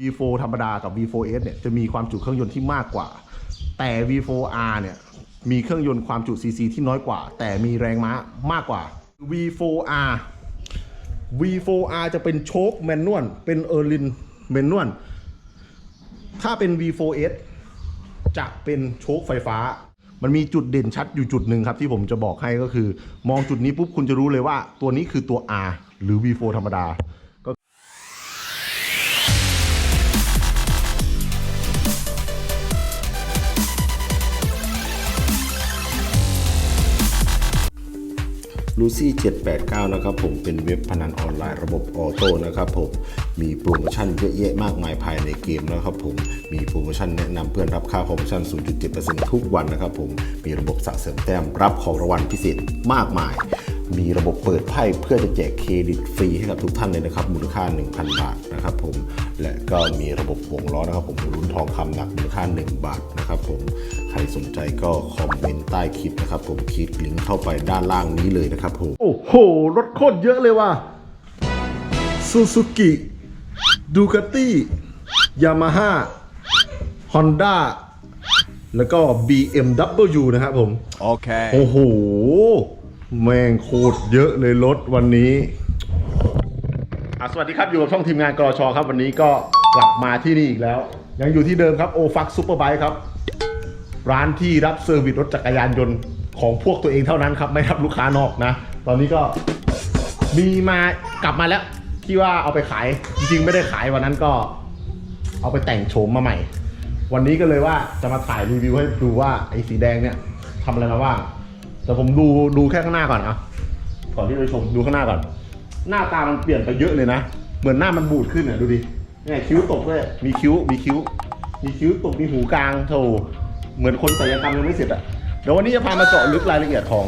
V4 ธรรมดากับ V4S เนี่ยจะมีความจุเครื่องยนต์ที่มากกว่า แต่ V4R เนี่ยมีเครื่องยนต์ความจุ CC ที่น้อยกว่า แต่มีแรงม้ามากกว่า V4R V4R จะเป็นโชคแมนนวลเป็นเออร์ลินแมนนวลถ้าเป็น V4S จะเป็นโชคไฟฟ้า มันมีจุดเด่นชัดอยู่จุดหนึ่งครับที่ผมจะบอกให้ก็คือ มองจุดนี้ปุ๊บคุณจะรู้เลยว่าตัวนี้คือตัว R หรือ V4 ธรรมดา ลูซี่789 นะครับผมเป็นเว็บพนันออนไลน์ระบบออโต้นะครับผมมีโปรโมชั่นเยอะแยะมากมายภายในเกมนะครับผมมีโปรโมชั่นแนะนำเพื่อนรับค่าคอมมิชชั่น 0.7%ทุกวันนะครับผมมีระบบสะสมแต้มรับของรางวัลพิเศษมากมาย มีระบบเปิดไพ่เพื่อจะแจกเครดิตฟรีให้กับทุกท่านเลยนะครับ มูลค่า 1,000 บาทนะครับผม และก็มีระบบวงล้อนะครับ ผมลุ้นทองคำหนักมูลค่า 1 บาทนะครับผม ใครสนใจก็คอมเมนต์ใต้คลิปนะครับ ผมคลิกลิงก์เข้าไปด้านล่างนี้เลยนะครับผม โอ้โห รถโคตรเยอะเลยว่ะซูซูกิดูคาตี้ยามาฮ่าฮอนด้าแล้วก็ BMW นะครับผม Okay. โอ้โห แม่งโคตรเยอะเลยรถวันนี้อะสวัสดีครับอยู่กับช่องทีมงานกรชครับวันนี้ก็กลับมาที่นี่อีกแล้ว ยังอยู่ที่เดิมครับโอฟักซูเปอร์ไบค์ครับ ร้านที่รับเซอร์วิสรถจักรยานยนต์ของพวกตัวเองเท่านั้นครับ ไม่รับลูกค้านอกนะ ตอนนี้ก็มีมากลับมาแล้ว ที่ว่าเอาไปขาย จริงๆ ไม่ได้ขายวันนั้นก็ เอาไปแต่งโฉมมาใหม่ วันนี้ก็เลยว่าจะมาถ่ายรีวิวให้ดูว่าไอ้สีแดงเนี่ยทำอะไรมาบ้าง แต่ผมดูดูแค่ข้างหน้าก่อนอะก่อนที่จะชมดูข้างหน้าก่อน หน้าตามันเปลี่ยนไปเยอะเลยนะ เหมือนหน้ามันบูดขึ้นอะดูดิเนี่ยคิ้วตกด้วยมีคิ้วมีคิ้ว มีคิ้วตกมีหูกลางโถเหมือนคนศัลยกรรมยังไม่เสร็จอะเดี๋ยววันนี้จะพามาเจาะลึกรายละเอียดของ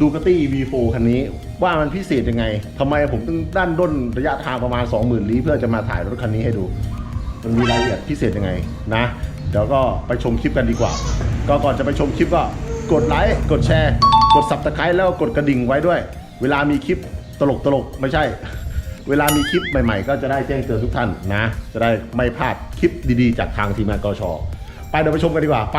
ดูกาตี้ V4 คันนี้ ว่ามันพิเศษยังไงทำไมผมต้องด้านด้นระยะทางประมาณ 20,000ลี้เพื่อจะมาถ่ายรถคันนี้ให้ดู มันมีรายละเอียดพิเศษยังไงนะเดี๋ยวก็ไปชมคลิปกันดีกว่า ก็ก่อนจะไปชมคลิปก็ กดไลค์กดแชร์กด subscribe แล้วก็กดกระดิ่งไว้ด้วย เวลามีคลิปตลกตลกๆไม่ใช่ เวลามีคลิปใหม่ๆ ก็จะได้แจ้งเตือนทุกท่านนะ จะได้ไม่พลาดคลิปดีๆ จากทางทีมงานกชไปเดี๋ยวไปชมกันดีกว่าไป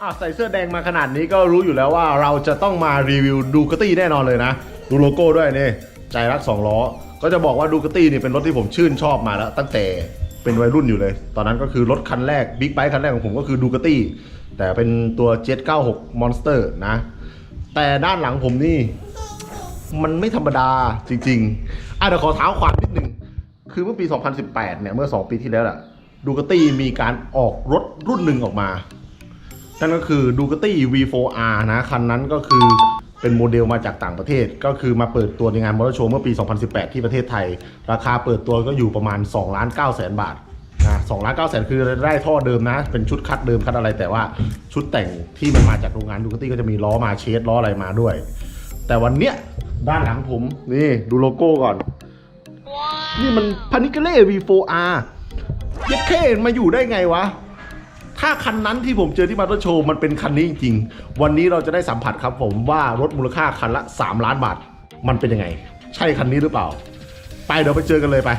อะใส่เสื้อแดงมาขนาดนี้ก็รู้อยู่แล้วว่าเราจะต้องมารีวิวดูคตี้แน่นอนเลยนะ ดูโลโก้ด้วยนี่ใจรักสองล้อ ก็จะบอกว่าดูคตี้นี่เป็นรถที่ผมชื่นชอบมาแล้ว ตั้งแต่เป็นวัยรุ่นอยู่เลย ตอนนั้นก็คือรถคันแรกบิ๊กไบค์คันแรกของผมก็คือดูคตี้ แต่เป็นตัว796 Monster นะ แต่ด้านหลังผมนี่ มันไม่ธรรมดาจริงๆอะเดี๋ยวขอเท้าความนิดนึง คือเมื่อปี 2018 เนี่ย เมื่อ 2 ปีที่แล้วอะดูคตี้มีการออกรถรุ่นหนึ่งออกมา นั่นก็คือดู c a ตี้ V4R นะ คันนั้นก็คือเป็นโมเดลมาจากต่างประเทศ ก็คือมาเปิดตัวในงานมอเตอร์โชว์เมื่อปี 2018 ที่ประเทศไทย ราคาเปิดตัวก็อยู่ประมาณ2ล้าน9แสนบาท นะ2ล้าน9แสนคือได้ท่อเดิมนะ เป็นชุดคัดเดิมคัดอะไรแต่ว่าชุดแต่งที่มันมาจากโรงงานดู c a ตี้ก็จะมีล้อมาเชสล้ออะไรมาด้วย แต่วันเนี้ยด้านหลังผมนี่ดูโลโก้ก่อน นี่มันพานิเกเล่ V4R เย็ดเข้มาอยู่ได้ไงวะ ถ้าคันนั้นที่ผมเจอที่มาร์โชว์มันเป็นคันนี้จริงๆ วันนี้เราจะได้สัมผัสครับผมว่ารถมูลค่าคันละ 3 ล้านบาท มันเป็นยังไง ใช่คันนี้หรือเปล่า ไปเดี๋ยวไปเจอกันเลยไป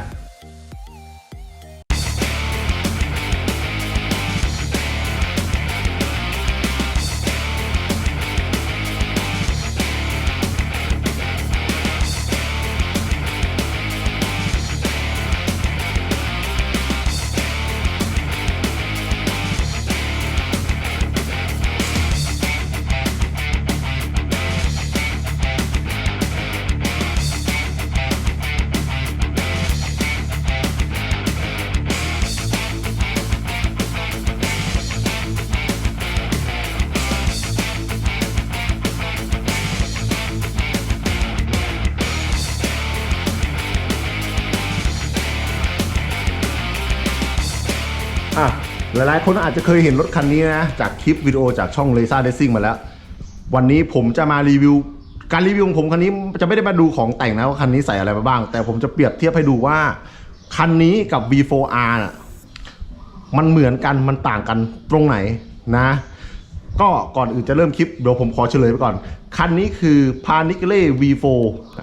หลายๆ คนอาจจะเคยเห็นรถคันนี้นะ จากคลิปวิดีโอจากช่อง l a s e r Racing มาแล้ว วันนี้ผมจะมารีวิว การรีวิวของผมคันนี้จะไม่ได้มาดูของแต่งนะว่าคันนี้ใส่อะไรมาบ้าง แต่ผมจะเปรียบเทียบให้ดูว่าคันนี้กับ V4R น่ะมันเหมือนกันมันต่างกันตรงไหนนะ ก็ก่อนอื่นจะเริ่มคลิปเดี๋ยวผมขอเฉลยไปก่อน คันนี้คือพานิเกเล่ V4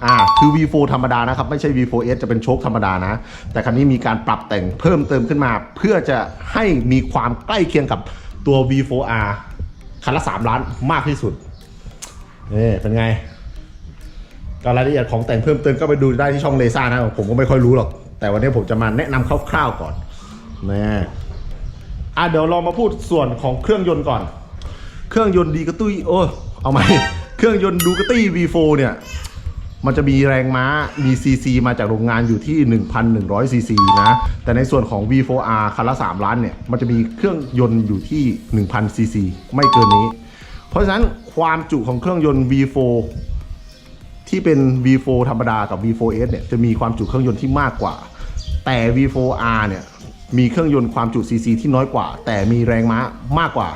อ่าคือ V4 ธรรมดานะครับ ไม่ใช่ V4S จะเป็นโชคธรรมดานะ แต่คันนี้มีการปรับแต่งเพิ่มเติมขึ้นมา เพื่อจะให้มีความใกล้เคียงกับตัว V4R คันละ 3 ล้านมากที่สุดนี่เป็นไงก็รายละเอียดของแต่งเพิ่มเติมก็ไปดูได้ที่ช่องเลซ่านะผมก็ไม่ค่อยรู้หรอก แต่วันนี้ผมจะมาแนะนำคร่าวๆก่อนนะอะเดี๋ยวเรามาพูดส่วนของเครื่องยนต์ก่อน เครื่องยนต์ดีกระตุ้ยโอ้เอาไหมเครื่องยนต์ดูกระตี้ V4 เนี่ยมันจะมีแรงม้า มีซีซีมาจากโรงงานอยู่ที่ 1,100ซีซีนะ แต่ในส่วนของ V4R คันละ 3 ล้านเนี่ย มันจะมีเครื่องยนต์อยู่ที่ 1,000ซีซีไม่เกินนี้ เพราะฉะนั้นความจุของเครื่องยนต์ V4 ที่เป็น V4 ธรรมดากับ V4S เนี่ย จะมีความจุเครื่องยนต์ที่มากกว่า แต่ V4R เนี่ย มีเครื่องยนต์ความจุ CC ที่น้อยกว่า แต่มีแรงม้ามากกว่า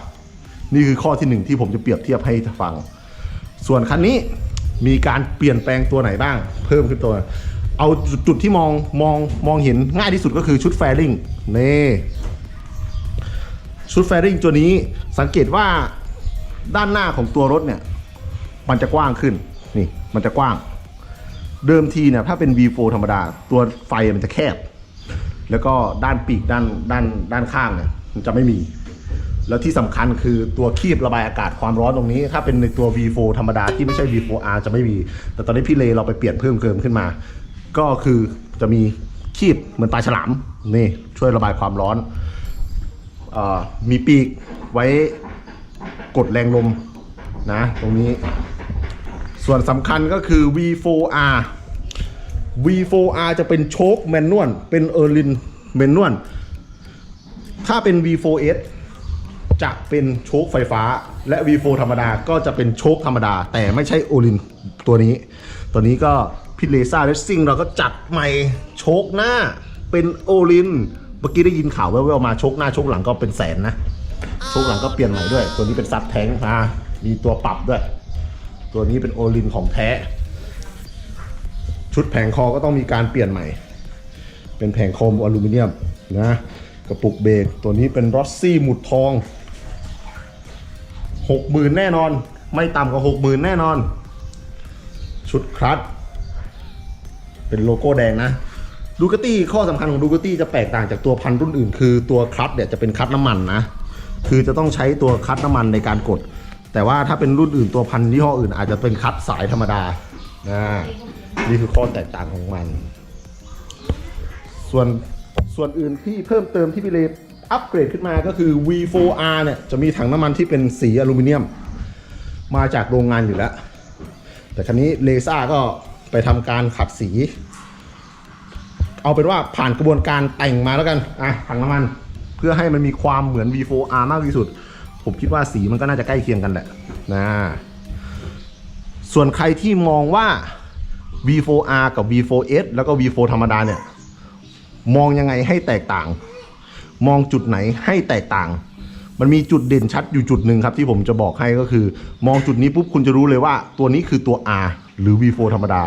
นี่คือข้อที่หนึ่งที่ผมจะเปรียบเทียบให้ฟัง ส่วนคันนี้มีการเปลี่ยนแปลงตัวไหนบ้าง เพิ่มขึ้นตัว เอาจุดจุดที่มองมองมองเห็นง่ายที่สุดก็คือชุดแฟริงนี่ชุดแฟริงตัวนี้สังเกตว่าด้านหน้าของตัวรถเนี่ย มันจะกว้างขึ้นนี่มันจะกว้าง เดิมทีเนี่ยถ้าเป็น V4 ธรรมดา ตัวไฟมันจะแคบ แล้วก็ด้านปีกด้านด้านด้านข้างเนี่ยมันจะไม่มี แล้วที่สำคัญคือตัวคีบระบายอากาศความร้อนตรงนี้ ถ้าเป็นในตัว V4 ธรรมดาที่ไม่ใช่ V4R จะไม่มี แต่ตอนนี้พี่เลเราไปเปลี่ยนเพิ่มเติมขึ้นมา ก็คือจะมีคีบเหมือนปลาฉลามนี่ช่วยระบายความร้อนอมีปีกไว้กดแรงลมนะตรงนี้ ส่วนสำคัญก็คือ V4R V4R จะเป็นโชคแมนนวลเป็นเออร์ลินแมนนวลถ้าเป็น V4S จะเป็นโชคไฟฟ้า และ V4 ธรรมดาก็จะเป็นโชคธรรมดา แต่ไม่ใช่โอลินตัวนี้ ตัวนี้ก็พิเลซ่าเรสซิ่งเราก็จัดใหม่โชคหน้าเป็นโอลินเมื่อกี้ได้ยินข่าวแว่วๆมาโชคหน้าโชคหลังก็เป็นแสนนะโชคหลังก็เปลี่ยนใหม่ด้วย ตัวนี้เป็นซับแท้งมามีตัวปรับด้วย ตัวนี้เป็นโอลินของแท้ ชุดแผงคอก็ต้องมีการเปลี่ยนใหม่ เป็นแผงคอมอลูมิเนียมนะกระปุกเบรกตัวนี้เป็นรอสซี่หมุดทอง หกหมื่นแน่นอน ไม่ต่ำกว่าหกหมื่นแน่นอน ชุดคลัตเป็นโลโก้แดงนะดูกตี้ข้อสำคัญของดูกตี้จะแตกต่างจากตัวพันรุ่นอื่น คือตัวคลัตเนี่ยจะเป็นคลัตน้ำมันนะ คือจะต้องใช้ตัวคลัตน้ำมันในการกด แต่ว่าถ้าเป็นรุ่นอื่นตัวพันยี่ห้ออื่นอาจจะเป็นคลัตสายธรรมดานะนี่คือข้อแตกต่างของมัน ส่วนส่วนอื่นที่เพิ่มเติมที่พี่เล อัปเกรดขึ้นมาก็คือ V4R เนี่ยจะมีถังน้ำมันที่เป็นสีอลูมิเนียม มาจากโรงงานอยู่แล้ว แต่ครั้นี้เลซ่าก็ไปทำการขัดสี เอาเป็นว่าผ่านกระบวนการแต่งมาแล้วกันอะถังน้ำมันเพื่อให้มันมีความเหมือน V4R มากที่สุด ผมคิดว่าสีมันก็น่าจะใกล้เคียงกันแหละนะส่วนใครที่มองว่า V4R กับ V4S แล้วก็ V4 ธรรมดาเนี่ย มองยังไงให้แตกต่าง มองจุดไหนให้แตกต่าง มันมีจุดเด่นชัดอยู่จุดหนึ่งครับ ที่ผมจะบอกให้ก็คือ มองจุดนี้ปุ๊บคุณจะรู้เลยว่า ตัวนี้คือตัว R หรือ V4 ธรรมดา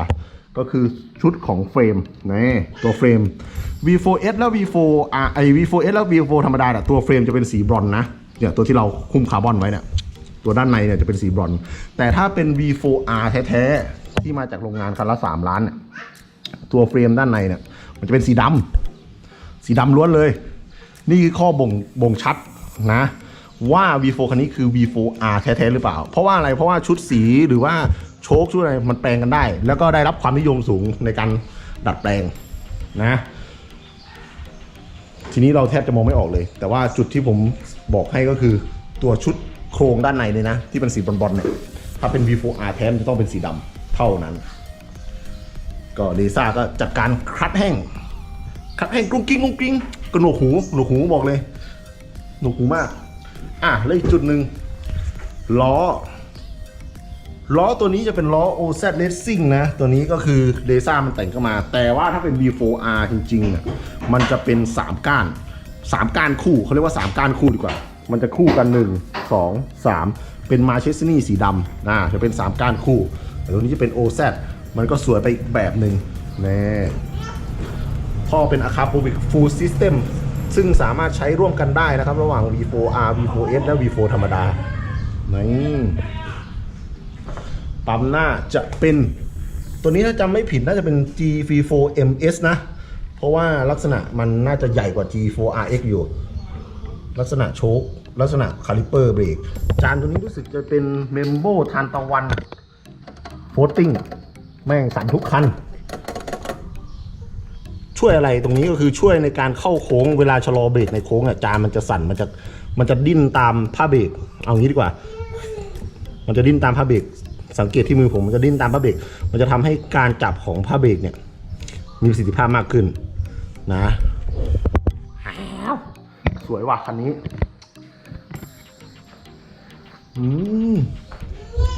ก็คือชุดของเฟรมนี่ตัวเฟรม V4S แล้ว V4R ไอ V4S แล้ว V4 ธรรมดาเนี่ยตัวเฟรมจะเป็นสีบรอนนะเนี่ยตัวที่เราคุมคาร์บอนไว้เนี่ยตัวด้านในเนี่ยจะเป็นสีบรอน แต่ถ้าเป็น V4R แท้ๆ ที่มาจากโรงงานคันละ 3 ล้านเนี่ยตัวเฟรมด้านในเนี่ยมันจะเป็นสีดำสีดำล้วนเลย นี่คือข้อบ่งบ่งชัดนะว่า V4 คันนี้คือ V4R แท้ๆหรือเปล่า เพราะว่าอะไรเพราะว่าชุดสีหรือว่าโชคชุดอะไรมันแปลงกันได้ แล้วก็ได้รับความนิยมสูงในการดัดแปลงนะทีนี้เราแทบจะมองไม่ออกเลย แต่ว่าจุดที่ผมบอกให้ก็คือตัวชุดโครงด้านในเลยนะ ที่เป็นสีบอลๆเนี่ยถ้าเป็น V4R แท้มจะต้องเป็นสีดำเท่านั้น ก็เลซ่าก็จัดการคัดแห้งคัดแห้งกรุ้งกิ้งกรุ้งกิ้ง ก็หนวกหูหนวกหูบอกเลยหนวกหูมาก อะแล้วอีกจุดหนึ่งล้อ ล้อตัวนี้จะเป็นล้อ OZ Racing นะ ตัวนี้ก็คือเลซ่ามันแต่งเข้ามา แต่ว่าถ้าเป็น V4R จริงๆอะมันจะเป็น 3 ก้าน 3 ก้านคู่เขาเรียกว่า 3 ก้านคู่ดีกว่า มันจะคู่กัน 1 2 3 เป็นมาเชสนี่สีดำนะจะเป็น 3 ก้านคู่แต่ตัวนี้จะเป็น OZ มันก็สวยไปอีกแบบหนึ่งแน่ ท่อเป็น a c a p o v i c Full System ซึ่งสามารถใช้ร่วมกันได้นะครับ ระหว่าง V4R V4S และ V4 ธรรมดานี่ปั๊มหน้าจะเป็น ตัวนี้ถ้าจำไม่ผิดน่าจะเป็น G34MS นะ เพราะว่าลักษณะมันน่าจะใหญ่กว่า G4RX อยู่ ลักษณะโชคลักษณะคาลิเปอร์เบรกจานตัวนี้รู้สึกจะเป็นเมมโบทานตะวันโฟตติ้งแม่งสั่นทุกคัน ช่วยอะไรตรงนี้ก็คือช่วยในการเข้าโค้งเวลาชะลอเบรกในโค้งอะจานมันจะสั่นมันจะมันจะดิ้นตามผ้าเบรกเอางี้ดีกว่า มันจะดิ้นตามผ้าเบรกสังเกตที่มือผมมันจะดิ้นตามผ้าเบรกมันจะทำให้การจับของผ้าเบรกเนี่ย มีประสิทธิภาพมากขึ้นนะสวยว่ะคันนี้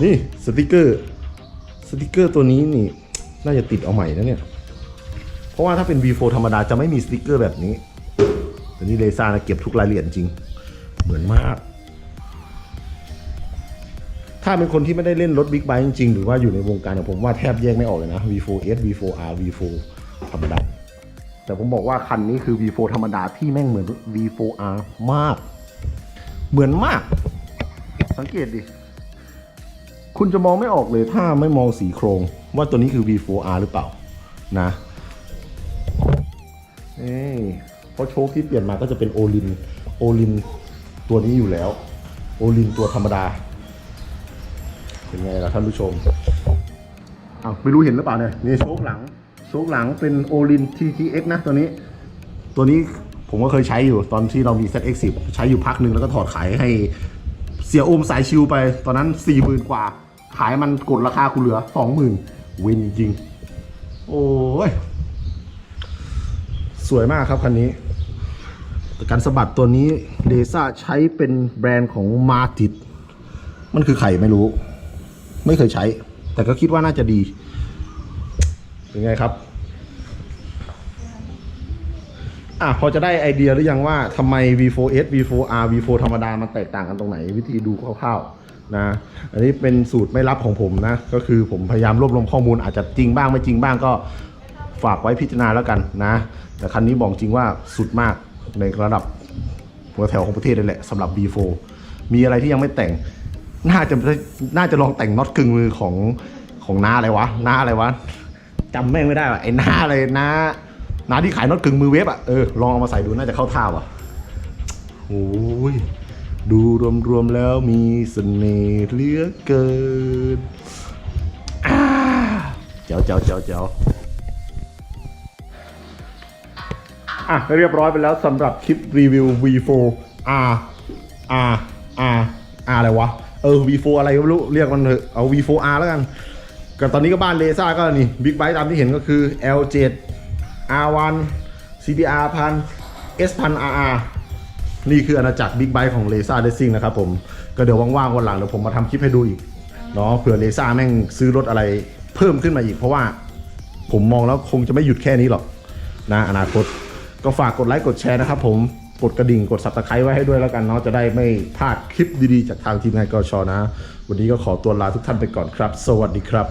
นี่สติกเกอร์ สติกเกอร์ตัวนี้นี่ น่าจะติดเอาใหม่นะเนี่ย ราะว่าถ้าเป็น V4 ธรรมดาจะไม่มีสติกเกอร์แบบนี้แต่นี่เลซ่านะเก็บทุกรายละเอียดจริง เหมือนมาก ถ้าเป็นคนที่ไม่ได้เล่นรถบิ๊กไบค์จริงๆ หรือว่าอยู่ในวงการเนี่ยผมว่าแทบแยกไม่ออกเลยนะ V4S V4R V4 ธรรมดา แต่ผมบอกว่าคันนี้คือ V4 ธรรมดาที่แม่งเหมือน V4R มาก เหมือนมาก สังเกตดิ คุณจะมองไม่ออกเลยถ้าไม่มองสีโครง ว่าตัวนี้คือ V4R หรือเปล่านะ เอ้ยเพราะโชคที่เปลี่ยนมาก็จะเป็นโอลิน โอลินตัวนี้อยู่แล้ว โอลินตัวธรรมดา เป็นไงล่ะท่านผู้ชมอ้าวไม่รู้เห็นหรือเปล่าเนี่ยนี่โชคหลัง โชคหลังเป็นโอลิน TTX นะตัวนี้ ตัวนี้ผมก็เคยใช้อยู่ตอนที่เรามี ZX10 ใช้อยู่พักหนึ่งแล้วก็ถอดขายให้เสียโอมสายชิวไป ตอนนั้น40,000กว่า ขายมันกดราคากูเหลือ20,000วินจริง โอ้ย วยมากครับคันนี้การสะบัดตัวนี้เดซ่าใช้เป็นแบรนด์ของมาติดมันคือไข่ไม่รู้ ไม่เคยใช้ แต่ก็คิดว่าน่าจะดี เป็นไงครับ อะพอจะได้ไอเดียหรือยังว่าทำไม V4S V4R V4 ธรรมดา มันแตกต่างกันตรงไหน วิธีดูคร่าวๆนะ อันนี้เป็นสูตรไม่ลับของผมนะ ก็คือผมพยายามรวบรวมข้อมูลอาจจะจริงบ้างไม่จริงบ้างก็ ฝากไว้พิจารณาแล้วกันนะ แต่คันนี้บอกจริงว่าสุดมากในระดับหัวแถวของประเทศเลยแหละสำหรับ V4 มีอะไรที่ยังไม่แต่ง น่าจะน่าจะลองแต่งน็อตกึ่งมือของของน้าอะไรวะน้าอะไรวะจำแม่งไม่ได้ว่ะไอ้น้าอะไรน้าน้าที่ขายน็อตกึ่งมือเวฟอะเออลองเอามาใส่ดูน่าจะเข้าท่าว่ะโอ้ยดูรวมๆแล้วมีเสน่ห์เหลือเกินเจ๋วเจ๋วเจ๋วเจ๋ว อะเรียบร้อยไปแล้วสำหรับคลิปรีวิว V4 R R R R อะไรวะ เออ V4 อะไรก็ไม่รู้ เรียกมันเถอะเอา V4R แล้วกันก็ตอนนี้ก็บ้านเลซ่าก็นี่บิ๊กไบค์ตามที่เห็นก็คือ L7 R1 CBR พัน S พัน RR นี่คืออาณาจักรบิ๊กไบค์ของเลซ่าเดซิ่งนะครับผมก็เดี๋ยวว่างๆวันหลังเดี๋ยวผมมาทำคลิปให้ดูอีกเนาะเผื่อเลซ่าแม่งซื้อรถอะไรเพิ่มขึ้นมาอีกเพราะว่า ผมมองแล้วคงจะไม่หยุดแค่นี้หรอกนะอนาคต ก็ฝากกดไลค์กดแชร์นะครับผมกดกระดิ่งกด subscribe ไว้ให้ด้วยแล้วกันเนาะจะได้ไม่พลาดคลิปดีๆ จากทางทีมงานกชนะ วันนี้ก็ขอตัวลาทุกท่านไปก่อนครับ สวัสดีครับ